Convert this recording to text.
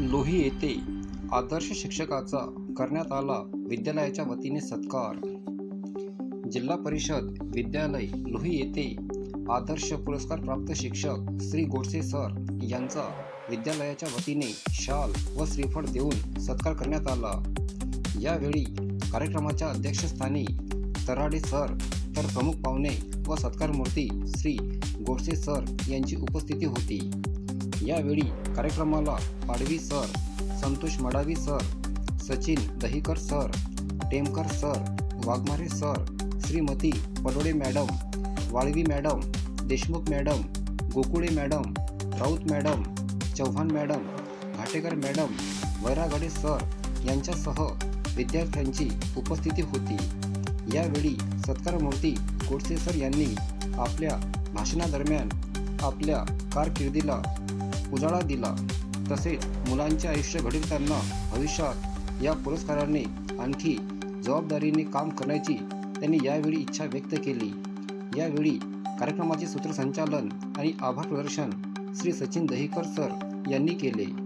लोही येथे आदर्श शिक्षकाचा करण्यात आला विद्यालयाच्या वतीने सत्कार. जिल्हा परिषद विद्यालय लोही येथे आदर्श पुरस्कार प्राप्त शिक्षक श्री गोडसे सर यांचा विद्यालयाच्या वतीने शाल व श्रीफळ देऊन सत्कार करण्यात आला. यावेळी कार्यक्रमाच्या अध्यक्षस्थानी तराडे सर तर प्रमुख पाहुणे व सत्कार मूर्ती श्री गोडसे सर यांची उपस्थिती होती. यावेळी कार्यक्रमाला Padvi sir Santosh Madavi sir Sachin Dahikar sir Temkar sir Waghmare sir Shrimati Padole madam Walvi madam Deshmukh madam Gokule madam Raut madam Chavan madam Ghatekar madam Vairagade sir यांच्यासह विद्यार्थ्यांची उपस्थिती होती. यावेळी सत्कारमूर्ती गोडसे सर यांनी आपल्या भाषणादरम्यान आपल्या कारकिर्दीला उजाळा दिला. तसेच मुलांचे आयुष्य घडवताना भविष्यात या पुरस्काराने आणखी जबाबदारीने काम करण्याची त्यांनी यावेळी इच्छा व्यक्त केली. यावेळी कार्यक्रमाचे सूत्रसंचालन आणि आभार प्रदर्शन श्री सचिन दहीकर सर यांनी केले.